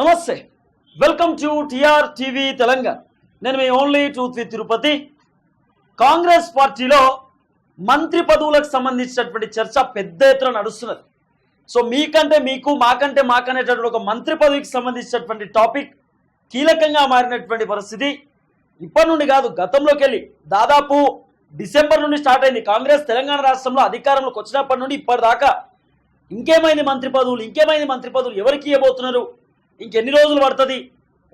నమస్తే. Welcome to TR TV Telangana నేను మీ only truth with Tirupati Congress పార్టీలో మంత్రి పదవులకు సంబంధించినటువంటి చర్చ పెద్ద ఎత్తున నడుస్తున్నది. సో మీకంటే మీకు మాకంటే మాకనేటటువంటి ఒక మంత్రి పదవికి సంబంధించినటువంటి టాపిక్ కీలకంగా మారినటువంటి పరిస్థితి ఇప్పటి నుండి కాదు గతంలోకి వెళ్ళి. దాదాపు డిసెంబర్ నుండి స్టార్ట్ అయింది. కాంగ్రెస్ తెలంగాణ రాష్ట్రంలో అధికారంలోకి వచ్చినప్పటి నుండి ఇప్పటిదాకా ఇంకేమైంది మంత్రి పదవులు ఇంకేమైంది మంత్రి పదవులు? ఎవరికి ఇవ్వబోతున్నారు? ఇంకెన్ని రోజులు పడుతుంది?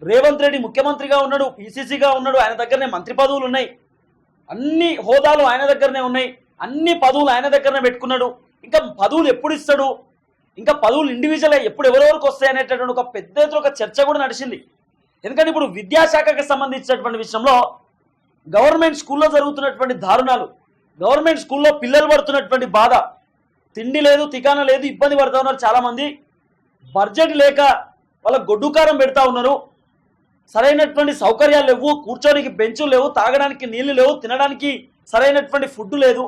రేవంత్ రెడ్డి ముఖ్యమంత్రిగా ఉన్నాడు పిసిసిగా ఉన్నాడు ఆయన దగ్గరనే మంత్రి పదవులు ఉన్నాయి. అన్ని హోదాలు ఆయన దగ్గరనే ఉన్నాయి. అన్ని పదవులు ఆయన దగ్గరనే పెట్టుకున్నాడు. ఇంకా పదవులు ఎప్పుడు ఇస్తాడు? ఇంకా పదవులు ఇండివిజువల్ ఎప్పుడు ఎవరెవరికి వస్తాయి అనేటటువంటి ఒక పెద్ద ఎత్తున ఒక చర్చ కూడా నడిచింది. ఎందుకంటే ఇప్పుడు విద్యాశాఖకి సంబంధించినటువంటి విషయంలో గవర్నమెంట్ స్కూల్లో జరుగుతున్నటువంటి దారుణాలు గవర్నమెంట్ స్కూల్లో పిల్లలు పడుతున్నటువంటి బాధ తిండి లేదు తికాన లేదు ఇబ్బంది పడుతున్నారు చాలామంది. బడ్జెట్ లేక వాళ్ళ గొడ్డుకారం పెడతా ఉన్నారు. సరైనటువంటి సౌకర్యాలు లేవు కూర్చోడానికి బెంచులు లేవు తాగడానికి నీళ్ళు లేవు తినడానికి సరైనటువంటి ఫుడ్ లేదు.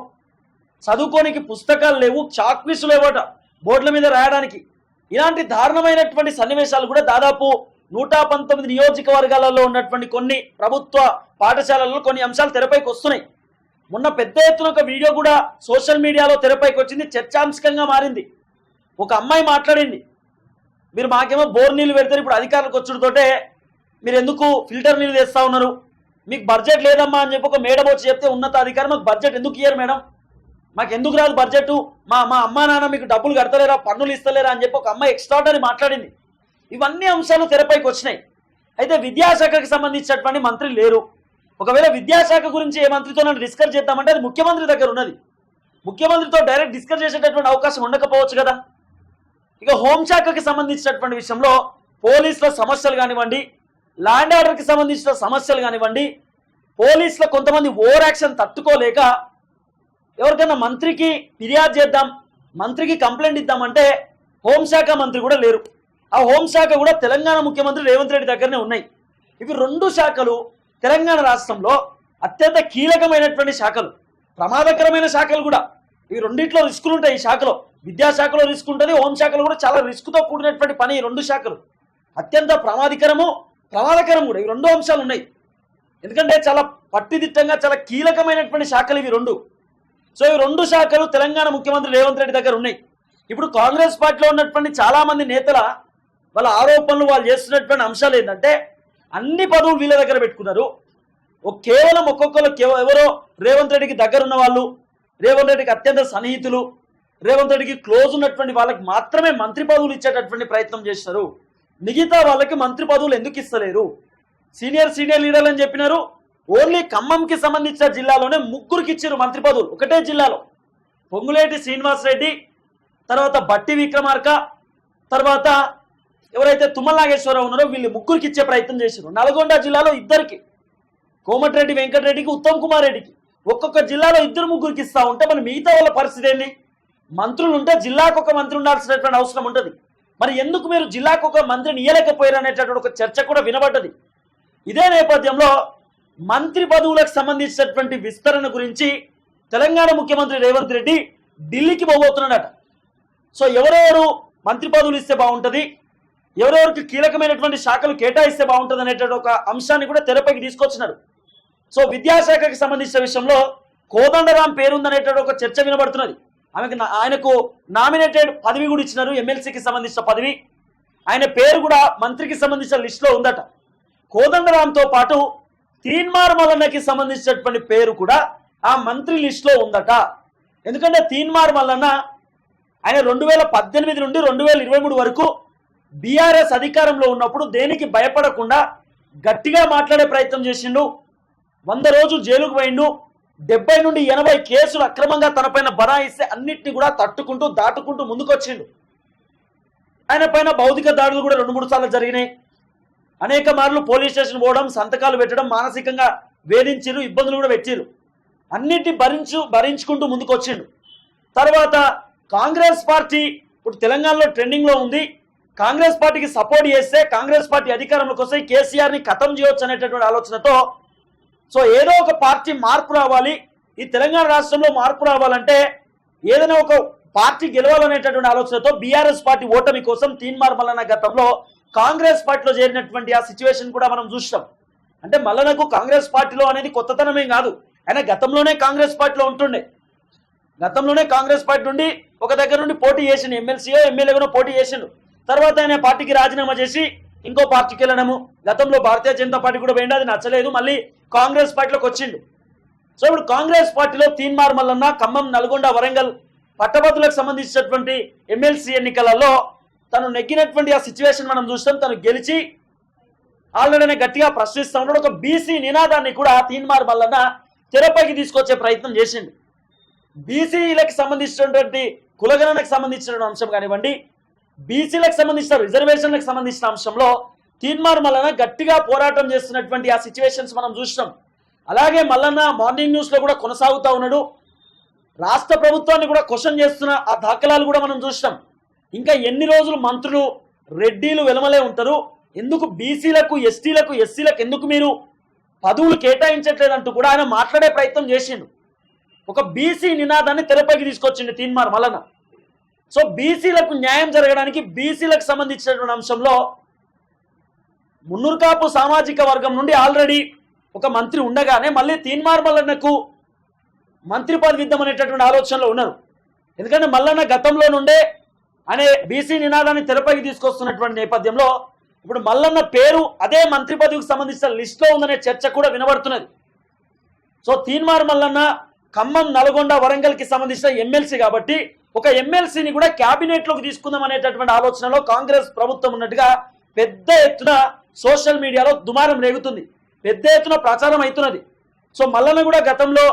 చదువుకోనికి పుస్తకాలు లేవు చాక్పీస్ లేవట బోర్డుల మీద రాయడానికి. ఇలాంటి దారుణమైనటువంటి సన్నివేశాలు కూడా దాదాపు నూట పంతొమ్మిది నియోజకవర్గాలలో ఉన్నటువంటి కొన్ని ప్రభుత్వ పాఠశాలల్లో కొన్ని అంశాలు తెరపైకి వస్తున్నాయి. మొన్న పెద్ద ఎత్తున ఒక వీడియో కూడా సోషల్ మీడియాలో తెరపైకి వచ్చింది చర్చాంశకంగా మారింది. ఒక అమ్మాయి మాట్లాడింది మీరు మాకేమో బోర్ నీళ్ళు పెడతారు ఇప్పుడు అధికారులకు వచ్చుడుతోటే మీరు ఎందుకు ఫిల్టర్ నీళ్ళు తెస్తా ఉన్నారు? మీకు బడ్జెట్ లేదమ్మా అని చెప్పి ఒక మేడం వచ్చి చెప్తే ఉన్నత అధికారి మాకు బడ్జెట్ ఎందుకు ఇయ్యరు మేడం? మాకు ఎందుకు రాదు బడ్జెట్ మా మా అమ్మా నాన్న మీకు డబ్బులు కడతలేరా పన్నులు ఇస్తలేరా అని చెప్పి ఒక అమ్మాయి ఎక్స్ట్రాడనరీ మాట్లాడింది. ఇవన్నీ అంశాలు తెరపైకి వచ్చినాయి. అయితే విద్యాశాఖకి సంబంధించినటువంటి మంత్రి లేరు. ఒకవేళ విద్యాశాఖ గురించి ఏ మంత్రితో నన్ను డిస్కస్ చేద్దామంటే అది ముఖ్యమంత్రి దగ్గర ఉన్నది. ముఖ్యమంత్రితో డైరెక్ట్ డిస్కస్ చేసేటటువంటి అవకాశం ఉండకపోవచ్చు కదా. ఇక హోంశాఖకి సంబంధించినటువంటి విషయంలో పోలీసుల సమస్యలు కానివ్వండి ల్యాండ్ ఆర్డర్కి సంబంధించిన సమస్యలు కానివ్వండి పోలీసుల కొంతమంది ఓవర్ యాక్షన్ తట్టుకోలేక ఎవరికైనా మంత్రికి ఫిర్యాదు చేద్దాం మంత్రికి కంప్లైంట్ ఇద్దామంటే హోంశాఖ మంత్రి కూడా లేరు. ఆ హోంశాఖ కూడా తెలంగాణ ముఖ్యమంత్రి రేవంత్ రెడ్డి దగ్గరనే ఉన్నాయి. ఇవి రెండు శాఖలు తెలంగాణ రాష్ట్రంలో అత్యంత కీలకమైనటువంటి శాఖలు ప్రమాదకరమైన శాఖలు కూడా. ఇవి రెండిట్లో రిస్కులు ఉంటాయి ఈ శాఖలో. విద్యాశాఖలో రిస్క్ ఉంటుంది హోంశాఖలో కూడా చాలా రిస్క్తో కూడినటువంటి పని ఈ రెండు శాఖలు. అత్యంత ప్రమాదకరము ప్రమాదకరం కూడా ఈ రెండు అంశాలు ఉన్నాయి. ఎందుకంటే చాలా పట్టిదిట్టంగా చాలా కీలకమైనటువంటి శాఖలు ఇవి రెండు. సో ఈ రెండు శాఖలు తెలంగాణ ముఖ్యమంత్రి రేవంత్ రెడ్డి దగ్గర ఉన్నాయి. ఇప్పుడు కాంగ్రెస్ పార్టీలో ఉన్నటువంటి చాలా మంది నేతల వాళ్ళ ఆరోపణలు వాళ్ళు చేస్తున్నటువంటి అంశాలు ఏంటంటే అన్ని పదవులు వీళ్ళ దగ్గర పెట్టుకున్నారు. కేవలం ఒక్కొక్కరు ఎవరో రేవంత్ రెడ్డికి దగ్గర ఉన్న వాళ్ళు రేవంత్ రెడ్డికి అత్యంత సన్నిహితులు రేవంత్ రెడ్డికి క్లోజ్ ఉన్నటువంటి వాళ్ళకి మాత్రమే మంత్రి పదవులు ఇచ్చేటటువంటి ప్రయత్నం చేస్తారు మిగతా వాళ్ళకి మంత్రి పదవులు ఎందుకు ఇస్తలేరు? సీనియర్ సీనియర్ లీడర్లు అని చెప్పినారు. ఓన్లీ ఖమ్మంకి సంబంధించిన జిల్లాలోనే ముగ్గురికి ఇచ్చారు మంత్రి పదవులు. ఒకటే జిల్లాలో. పొంగులేటి శ్రీనివాస్ రెడ్డి తర్వాత బట్టి విక్రమార్క తర్వాత ఎవరైతే తుమ్మల నాగేశ్వరరావు ఉన్నారో వీళ్ళు ముగ్గురికి ఇచ్చే ప్రయత్నం చేశారు. నల్గొండ జిల్లాలో ఇద్దరికి. కోమటిరెడ్డి వెంకటరెడ్డికి ఉత్తమ్ కుమార్ రెడ్డికి. ఒక్కొక్క జిల్లాలో ఇద్దరు ముగ్గురికి ఇస్తా ఉంటే మరి మిగతా వాళ్ళ పరిస్థితి ఏంటి మంత్రులు ఉంటే జిల్లాకు ఒక మంత్రి ఉండాల్సినటువంటి అవసరం ఉంటుంది. మరి ఎందుకు మీరు జిల్లాకు ఒక మంత్రిని ఇయ్యలేకపోయారు అనేటటువంటి ఒక చర్చ కూడా వినబడ్డది. ఇదే నేపథ్యంలో మంత్రి పదవులకు సంబంధించినటువంటి విస్తరణ గురించి తెలంగాణ ముఖ్యమంత్రి రేవంత్ రెడ్డి ఢిల్లీకి పోబోతున్నాడట. సో ఎవరెవరు మంత్రి పదవులు ఇస్తే బాగుంటుంది ఎవరెవరికి కీలకమైనటువంటి శాఖలు కేటాయిస్తే బాగుంటుంది అనేటువంటి ఒక అంశాన్ని కూడా తెరపైకి తీసుకొచ్చినారు. సో విద్యాశాఖకి సంబంధించిన విషయంలో కోదండరాం పేరుందనేటువంటి ఒక చర్చ వినబడుతున్నది. ఆమెకు ఆయనకు నామినేటెడ్ పదవి కూడా ఇచ్చినారు ఎమ్మెల్సీకి సంబంధించిన పదవి. ఆయన పేరు కూడా మంత్రికి సంబంధించిన లిస్టులో ఉందట. కోదండరాంతో పాటు తీన్మార్ మల్లన్నకి సంబంధించినటువంటి పేరు కూడా ఆ మంత్రి లిస్టులో ఉందట. ఎందుకంటే తీన్మార్ మల్లన్న ఆయన రెండు వేల పద్దెనిమిది నుండి రెండు వేల ఇరవై మూడు వరకు బీఆర్ఎస్ అధికారంలో ఉన్నప్పుడు దేనికి భయపడకుండా గట్టిగా మాట్లాడే ప్రయత్నం చేసిండు వంద రోజు జైలుకు పోయిండు డెబ్బై నుండి ఎనభై కేసులు అక్రమంగా తనపైన బనాయిస్తే అన్నిటిని కూడా తట్టుకుంటూ దాటుకుంటూ ముందుకొచ్చిండు. ఆయన పైన భౌతిక దాడులు కూడా రెండు మూడు సార్లు జరిగినాయి. అనేక మార్లు పోలీస్ స్టేషన్ పోవడం సంతకాలు పెట్టడం మానసికంగా వేధించారు ఇబ్బందులు కూడా పెట్టిరు అన్నిటి భరించు భరించుకుంటూ ముందుకొచ్చిండు. తర్వాత కాంగ్రెస్ పార్టీ ఇప్పుడు తెలంగాణలో ట్రెండింగ్లో ఉంది. కాంగ్రెస్ పార్టీకి సపోర్ట్ చేస్తే కాంగ్రెస్ పార్టీ అధికారంలోకి వస్తే కేసీఆర్ని ఖతం చేయొచ్చు అనేటటువంటి ఆలోచనతో సో ఏదో ఒక పార్టీ మార్పు రావాలి. ఈ తెలంగాణ రాష్ట్రంలో మార్పు రావాలంటే ఏదైనా ఒక పార్టీ గెలవాలనేటటువంటి ఆలోచనతో బీఆర్ఎస్ పార్టీ ఓటమి కోసం తీన్మార్ మల్లన్న గతంలో కాంగ్రెస్ పార్టీలో చేరినటువంటి ఆ సిచ్యువేషన్ కూడా మనం చూసినాం. అంటే మల్లనకు కాంగ్రెస్ పార్టీలో అనేది కొత్తతనమేం కాదు. ఆయన గతంలోనే కాంగ్రెస్ పార్టీలో ఉంటుండే. గతంలోనే కాంగ్రెస్ పార్టీ నుండి ఒక దగ్గర నుండి పోటీ చేసిండు ఎమ్మెల్సీయో ఎమ్మెల్యేగానో పోటీ చేసిండు. తర్వాత ఆయన పార్టీకి రాజీనామా చేసి ఇంకో పార్టీకి వెళ్ళడము. గతంలో భారతీయ జనతా పార్టీ కూడా పోయిండు అది నచ్చలేదు. మళ్ళీ కాంగ్రెస్ పార్టీలోకి వచ్చిండు. సో ఇప్పుడు కాంగ్రెస్ పార్టీలో తీన్మార్ మల్లన్న ఖమ్మం నల్గొండ వరంగల్ పట్టభద్రులకు సంబంధించినటువంటి ఎమ్మెల్సీ ఎన్నికలలో తను నెగ్గినటువంటి ఆ సిచ్యువేషన్ మనం చూస్తాం తను గెలిచి ఆల్రెడీ గట్టిగా ప్రశ్నిస్తా ఉన్నాడు. ఒక బీసీ నినాదాన్ని కూడా తీన్మార్ మల్లన్న తెరపైకి తీసుకొచ్చే ప్రయత్నం చేసిండు. బీసీలకు సంబంధించినటువంటి కులగణనకు సంబంధించిన అంశం కానివ్వండి బీసీలకు సంబంధించిన రిజర్వేషన్లకు సంబంధించిన అంశంలో తీన్మార్ మల్లన్న గట్టిగా పోరాటం చేస్తున్నటువంటి ఆ సిచ్యువేషన్స్ మనం చూసినాం. అలాగే మల్లన్న మార్నింగ్ న్యూస్లో కూడా కొనసాగుతా ఉన్నాడు. రాష్ట్ర ప్రభుత్వాన్ని కూడా క్వశ్చన్ చేస్తున్న ఆ దాఖలాలు కూడా మనం చూసినాం. ఇంకా ఎన్ని రోజులు మంత్రులు రెడ్డీలు వెలమలే ఉంటారు? ఎందుకు బీసీలకు ఎస్టీలకు ఎస్సీలకు ఎందుకు మీరు పదవులు కేటాయించట్లేదంటూ కూడా ఆయన మాట్లాడే ప్రయత్నం చేసిండు. ఒక బీసీ నినాదాన్ని తెరపైకి తీసుకొచ్చిండు తీన్మార్ మల్లన్న. సో బీసీలకు న్యాయం జరగడానికి బీసీలకు సంబంధించినటువంటి అంశంలో మున్నూర్కాపు సామాజిక వర్గం నుండి ఆల్రెడీ ఒక మంత్రి ఉండగానే మళ్ళీ తీన్మార్ మల్లన్నకు మంత్రి పదవి ఇద్దామనేటటువంటి ఆలోచనలో ఉన్నారు. ఎందుకంటే మల్లన్న గతంలో నుండే అనే బీసీ నినాదాన్ని తెరపైకి తీసుకొస్తున్నటువంటి నేపథ్యంలో ఇప్పుడు మల్లన్న పేరు అదే మంత్రి పదవికి సంబంధించిన లిస్టులో ఉందనే చర్చ కూడా వినబడుతున్నది. సో తీన్మార్ మల్లన్న ఖమ్మం నల్గొండ వరంగల్కి సంబంధించిన ఎమ్మెల్సీ కాబట్టి ఒక ఎమ్మెల్సీని కూడా క్యాబినెట్లోకి తీసుకుందాం అనేటటువంటి ఆలోచనలో కాంగ్రెస్ ప్రభుత్వం ఉన్నట్టుగా పెద్ద ఎత్తున సోషల్ మీడియాలో దుమారం రేగుతుంది. పెద్ద ఎత్తున ప్రచారం అవుతున్నది. సో మల్లన్న కూడా గతంలో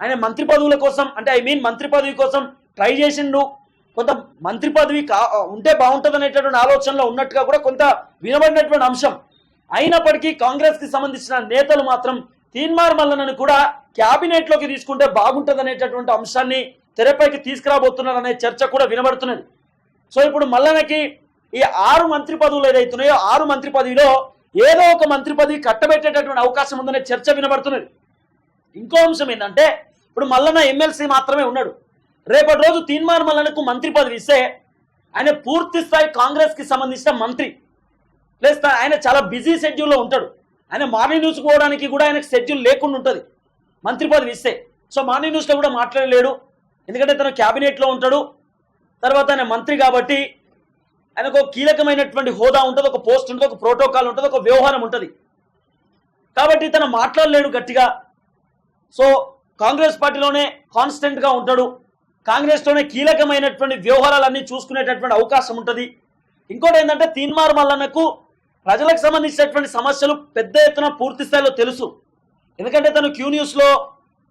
ఆయన మంత్రి పదవుల కోసం అంటే ఐ మీన్ మంత్రి పదవి కోసం ట్రై చేసిండు. కొంత మంత్రి పదవి కా ఉంటే బాగుంటుంది అనేటటువంటి ఆలోచనలో ఉన్నట్టుగా కూడా కొంత వినబడినటువంటి అంశం. అయినప్పటికీ కాంగ్రెస్కి సంబంధించిన నేతలు మాత్రం తీన్మార్ మల్లనను కూడా క్యాబినెట్లోకి తీసుకుంటే బాగుంటుంది అనేటటువంటి అంశాన్ని తెరపైకి తీసుకురాబోతున్నారు అనే చర్చ కూడా వినబడుతున్నది. సో ఇప్పుడు మల్లనకి ఈ ఆరు మంత్రి పదవులు ఏదైతున్నాయో ఆరు మంత్రి పదవిలో ఏదో ఒక మంత్రి పదవి కట్టబెట్టేటటువంటి అవకాశం ఉందనే చర్చ వినబడుతున్నది. ఇంకో అంశం ఏంటంటే ఇప్పుడు మల్లన్న ఎమ్మెల్సీ మాత్రమే ఉన్నాడు. రేపటి రోజు తీన్మార్ మల్లన్నకు మంత్రి పదవి ఇస్తే ఆయన పూర్తి స్థాయి కాంగ్రెస్కి సంబంధించిన మంత్రి. ప్లస్ ఆయన చాలా బిజీ షెడ్యూల్లో ఉంటాడు. ఆయన మార్నింగ్ న్యూస్ పోవడానికి కూడా ఆయనకు షెడ్యూల్ లేకుండా ఉంటుంది. మంత్రి పదవి ఇస్తే. సో మార్నింగ్ న్యూస్లో కూడా మాట్లాడలేడు. ఎందుకంటే తను క్యాబినెట్లో ఉంటాడు. తర్వాత ఆయన మంత్రి కాబట్టి ఆయనకు ఒక కీలకమైనటువంటి హోదా ఉంటుంది ఒక పోస్ట్ ఉంటుంది ఒక ప్రోటోకాల్ ఉంటుంది ఒక వ్యవహారం ఉంటుంది. కాబట్టి తను మాట్లాడలేడు గట్టిగా. సో కాంగ్రెస్ పార్టీలోనే కాన్స్టెంట్గా ఉంటాడు. కాంగ్రెస్లోనే కీలకమైనటువంటి వ్యవహారాలన్నీ చూసుకునేటటువంటి అవకాశం ఉంటుంది. ఇంకోటి ఏంటంటే తీన్మార్ మల్లన్నకు ప్రజలకు సంబంధించినటువంటి సమస్యలు పెద్ద ఎత్తున పూర్తి స్థాయిలో తెలుసు. ఎందుకంటే తను క్యూ న్యూస్లో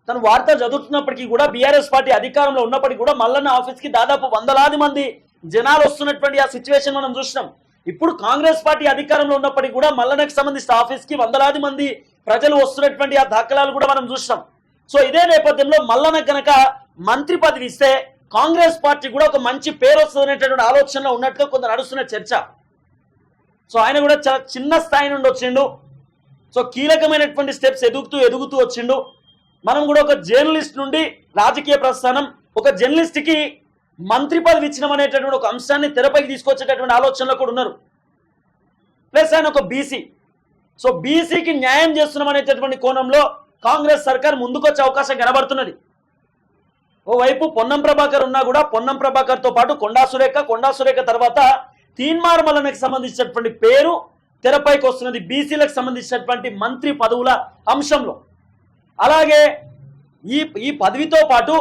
తను వార్త చదువుతున్నప్పటికీ కూడా బీఆర్ఎస్ పార్టీ అధికారంలో ఉన్నప్పటికీ కూడా మల్లన్న ఆఫీస్కి దాదాపు వందలాది మంది జనాలు వస్తున్నటువంటి ఆ సిచ్యువేషన్ మనం చూసినాం. ఇప్పుడు కాంగ్రెస్ పార్టీ అధికారంలో ఉన్నప్పటికీ కూడా మల్లనకు సంబంధించిన ఆఫీస్కి వందలాది మంది ప్రజలు వస్తున్నటువంటి ఆ దాఖలాలు కూడా మనం చూసినాం. సో ఇదే నేపథ్యంలో మల్లన కనుక మంత్రి పదవి ఇస్తే కాంగ్రెస్ పార్టీ కూడా ఒక మంచి పేరు వస్తుంది ఆలోచనలో ఉన్నట్టుగా కొంత నడుస్తున్న చర్చ. సో ఆయన కూడా చాలా చిన్న స్థాయి నుండి వచ్చిండు. సో కీలకమైనటువంటి స్టెప్స్ ఎదుగుతూ ఎదుగుతూ వచ్చిండు. మనం కూడా ఒక జర్నలిస్ట్ నుండి రాజకీయ ప్రస్థానం ఒక జర్నలిస్ట్కి మంత్రి పదవి ఇచ్చినాం అనేటటువంటి ఒక అంశాన్ని తెరపైకి తీసుకొచ్చేటటువంటి ఆలోచనలో కూడా ఉన్నారు. ప్లస్ ఆయన ఒక బీసీ. సో బీసీకి న్యాయం చేస్తున్నాం అనేటటువంటి కోణంలో కాంగ్రెస్ సర్కార్ ముందుకొచ్చే అవకాశం కనబడుతున్నది. ఓవైపు పొన్నం ప్రభాకర్ ఉన్నా కూడా పొన్నం ప్రభాకర్తో పాటు కొండా సురేఖ కొండా సురేఖ తర్వాత తీన్మార్మలనకు సంబంధించినటువంటి పేరు తెరపైకి వస్తున్నది బీసీలకు సంబంధించినటువంటి మంత్రి పదవుల అంశంలో. అలాగే ఈ ఈ పదవితో పాటు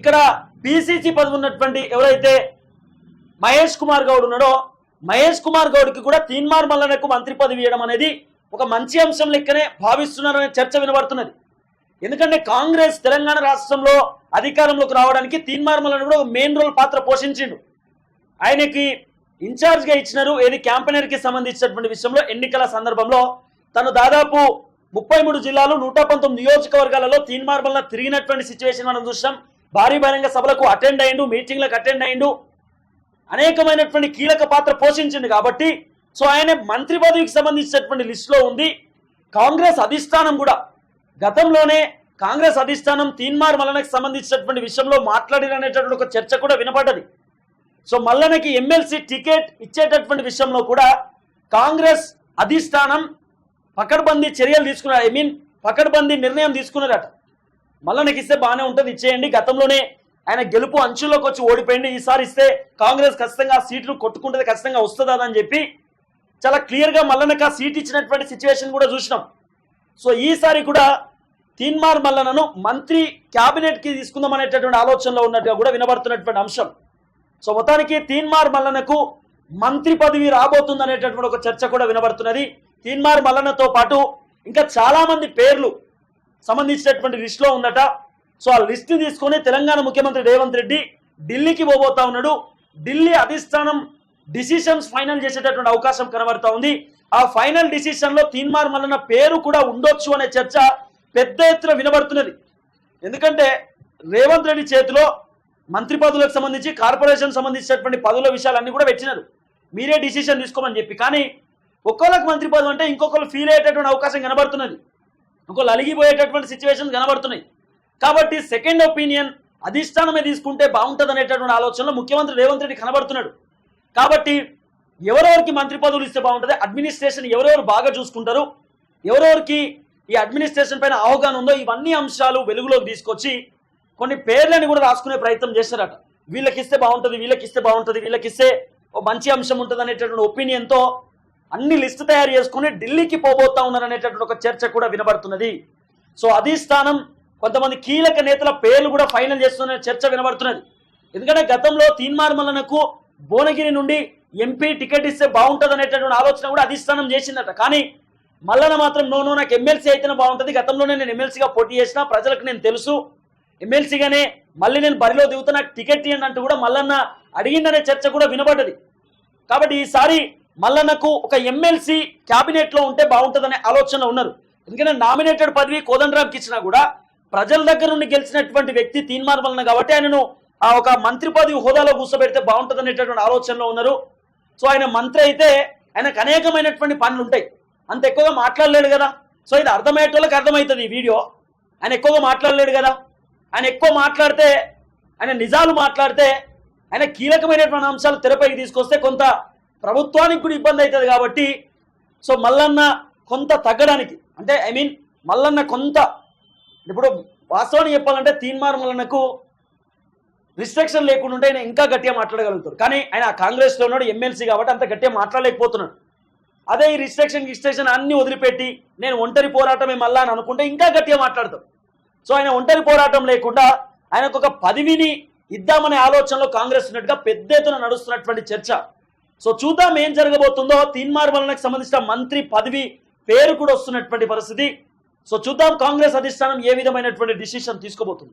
ఇక్కడ పిసిసి పదవి ఉన్నటువంటి ఎవరైతే మహేష్ కుమార్ గౌడ్ ఉన్నాడో మహేష్ కుమార్ గౌడ్కి కూడా తీన్మార్ మల్లనకు మంత్రి పదవి ఇవ్వడం అనేది ఒక మంచి అంశం లెక్కనే భావిస్తున్నారనే చర్చ వినబడుతున్నది. ఎందుకంటే కాంగ్రెస్ తెలంగాణ రాష్ట్రంలో అధికారంలోకి రావడానికి తీన్మార్ మల్లన కూడా ఒక మెయిన్ రోల్ పాత్ర పోషించిండు. ఆయనకి ఇన్ఛార్జ్గా ఇచ్చినారు ఏది క్యాంపెనర్కి సంబంధించినటువంటి విషయంలో ఎన్నికల సందర్భంలో. తను దాదాపు ముప్పై మూడు జిల్లాలు నూట పంతొమ్మిది నియోజకవర్గాలలో తీన్మార్మల్న తిరిగినటువంటి సిచ్యువేషన్ మనం చూసాం భారీ బహిరంగ సభలకు అటెండ్ అయ్యిండు మీటింగ్లకు అటెండ్ అయ్యిండు అనేకమైనటువంటి కీలక పాత్ర పోషించింది కాబట్టి సో ఆయన మంత్రి పదవికి సంబంధించినటువంటి లిస్టులో ఉంది. కాంగ్రెస్ అధిష్టానం కూడా. గతంలోనే కాంగ్రెస్ అధిష్టానం తీన్మార్ మల్లనకు సంబంధించినటువంటి విషయంలో మాట్లాడిననేటటువంటి ఒక చర్చ కూడా వినపడ్డది. సో మల్లనకి ఎమ్మెల్సీ టికెట్ ఇచ్చేటటువంటి విషయంలో కూడా కాంగ్రెస్ అధిష్టానం పకడ్బందీ చర్యలు తీసుకున్నారు. ఐ మీన్ పకడ్బందీ నిర్ణయం తీసుకున్నారట. మల్లనకి ఇస్తే బాగానే ఉంటుంది ఇచ్చేయండి. గతంలోనే ఆయన గెలుపు అంచుల్లోకి వచ్చి ఓడిపోయింది ఈసారి ఇస్తే కాంగ్రెస్ ఖచ్చితంగా సీట్లు కొట్టుకుంటుంది ఖచ్చితంగా వస్తుందా అని చెప్పి చాలా క్లియర్గా మల్లనకు ఆ సీట్ ఇచ్చినటువంటి సిచ్యువేషన్ కూడా చూసినాం. సో ఈసారి కూడా తీన్మార్ మల్లనను మంత్రి క్యాబినెట్కి తీసుకుందాం అనేటటువంటి ఆలోచనలో ఉన్నట్టుగా కూడా వినబడుతున్నటువంటి అంశం. సో మొత్తానికి తీన్మార్ మల్లనకు మంత్రి పదవి రాబోతుంది అనేటటువంటి ఒక చర్చ కూడా వినబడుతున్నది. తీన్మార్ మల్లనతో పాటు ఇంకా చాలామంది పేర్లు సంబంధించినటువంటి లిస్టులో ఉందట. సో ఆ లిస్ట్ తీసుకొని తెలంగాణ ముఖ్యమంత్రి రేవంత్ రెడ్డి ఢిల్లీకి పోబోతా ఉన్నాడు. ఢిల్లీ అధిష్టానం డిసిషన్స్ ఫైనల్ చేసేటటువంటి అవకాశం కనబడతా ఉంది. ఆ ఫైనల్ డిసిషన్లో తీన్మార్ మల్లన్న పేరు కూడా ఉండొచ్చు అనే చర్చ పెద్ద ఎత్తున వినబడుతున్నది. ఎందుకంటే రేవంత్ రెడ్డి చేతిలో మంత్రి పదవులకు సంబంధించి కార్పొరేషన్ సంబంధించినటువంటి పదవుల విషయాలన్నీ కూడా పెట్టినారు. మీరే డిసిషన్ తీసుకోమని చెప్పి. కానీ ఒక్కొక్కరికి మంత్రి పదవి అంటే ఇంకొకరు ఫీల్ అయ్యేటటువంటి అవకాశం కనబడుతున్నది. ఇంకొకరు అలిగిపోయేటటువంటి సిచ్యువేషన్ కనబడుతున్నాయి. కాబట్టి సెకండ్ ఒపీనియన్ అధిష్టానమే తీసుకుంటే బాగుంటుంది అనేటటువంటి ఆలోచనలో ముఖ్యమంత్రి రేవంత్ రెడ్డి కనబడుతున్నాడు. కాబట్టి ఎవరెవరికి మంత్రి పదవులు ఇస్తే బాగుంటుంది అడ్మినిస్ట్రేషన్ ఎవరెవరు బాగా చూసుకుంటారు ఎవరెవరికి ఈ అడ్మినిస్ట్రేషన్ పైన అవగాహన ఉందో ఇవన్నీ అంశాలు వెలుగులోకి తీసుకొచ్చి కొన్ని పేర్లని కూడా రాసుకునే ప్రయత్నం చేశారట వీళ్ళకి ఇస్తే బాగుంటుంది వీళ్ళకిస్తే బాగుంటుంది వీళ్ళకిస్తే ఓ మంచి అంశం ఉంటుంది అనేటటువంటి ఒపీనియన్తో అన్ని లిస్టు తయారు చేసుకుని ఢిల్లీకి పోబోతా ఉన్నారు అనేటటువంటి ఒక చర్చ కూడా వినబడుతున్నది. సో అధిష్టానం కొంతమంది కీలక నేతల పేర్లు కూడా ఫైనల్ చేస్తున్న చర్చ వినబడుతున్నది. ఎందుకంటే గతంలో తీన్మార్ మల్లనకు భువనగిరి నుండి ఎంపీ టికెట్ ఇస్తే బాగుంటుంది అనేటటువంటి ఆలోచన కూడా అధిష్టానం చేసిందట. కానీ మల్లన మాత్రం నో నో నాకు ఎమ్మెల్సీ అయితేనే బాగుంటుంది. గతంలోనే నేను ఎమ్మెల్సీగా పోటీ చేసిన ప్రజలకు నేను తెలుసు. ఎమ్మెల్సీగానే మళ్ళీ నేను బరిలో దిగుతా నాకు టికెట్ ఇవ్వండి అంటూ కూడా మల్లన్న అడిగిందనే చర్చ కూడా వినబడ్డది. కాబట్టి ఈసారి మల్లన్నకు ఒక ఎమ్మెల్సీ క్యాబినెట్లో ఉంటే బాగుంటుందనే ఆలోచన ఉన్నారు. ఎందుకంటే నామినేటెడ్ పదవి కోదండరామ్కి ఇచ్చినా కూడా ప్రజల దగ్గర నుండి గెలిచినటువంటి వ్యక్తి తీన్మార్ మల్లన్న కాబట్టి ఆయనను ఆ ఒక మంత్రి పదవి హోదాలో కూర్చోబెడితే బాగుంటుంది అనేటటువంటి ఆలోచనలో ఉన్నారు. సో ఆయన మంత్రి అయితే ఆయనకు అనేకమైనటువంటి పనులు ఉంటాయి. అంత ఎక్కువగా మాట్లాడలేడు కదా. సో ఇది అర్థమయ్యేటోళ్ళకి అర్థమవుతుంది ఈ వీడియో. ఆయన ఎక్కువగా మాట్లాడలేడు కదా. ఆయన ఎక్కువ మాట్లాడితే ఆయన నిజాలు మాట్లాడితే ఆయన కీలకమైనటువంటి అంశాలు తెరపైకి తీసుకొస్తే కొంత ప్రభుత్వానికి కూడా ఇబ్బంది అవుతుంది కాబట్టి సో మల్లన్న కొంత తగ్గడానికి అంటే ఐ మీన్ మల్లన్న కొంత ఇప్పుడు వాస్తవానికి చెప్పాలంటే తీన్మార్ మల్లన్నకు రిస్ట్రిక్షన్ లేకుండా ఉంటే ఆయన ఇంకా గట్టిగా మాట్లాడగలుగుతారు కానీ ఆయన కాంగ్రెస్లో ఉన్నాడు ఎమ్మెల్సీ కాబట్టి అంత గట్టిగా మాట్లాడలేకపోతున్నాడు. అదే ఈ రిస్ట్రిక్షన్ రిస్ట్రిక్షన్ అన్ని వదిలిపెట్టి నేను ఒంటరి పోరాటమే మళ్ళా అని అనుకుంటే ఇంకా గట్టిగా మాట్లాడతాం సో ఆయన ఒంటరి పోరాటం లేకుండా ఆయనకు ఒక పదవిని ఇద్దామనే ఆలోచనలో కాంగ్రెస్ ఉన్నట్టుగా పెద్ద ఎత్తున నడుస్తున్నటువంటి చర్చ. సో చూద్దాం ఏం జరగబోతుందో. తీన్మార్ వలనకు సంబంధించిన మంత్రి పదవి పేరు కూడా వస్తున్నటువంటి పరిస్థితి. సో చూద్దాం కాంగ్రెస్ అధిష్టానం ఏ విధమైనటువంటి డిసిషన్ తీసుకోబోతుంది.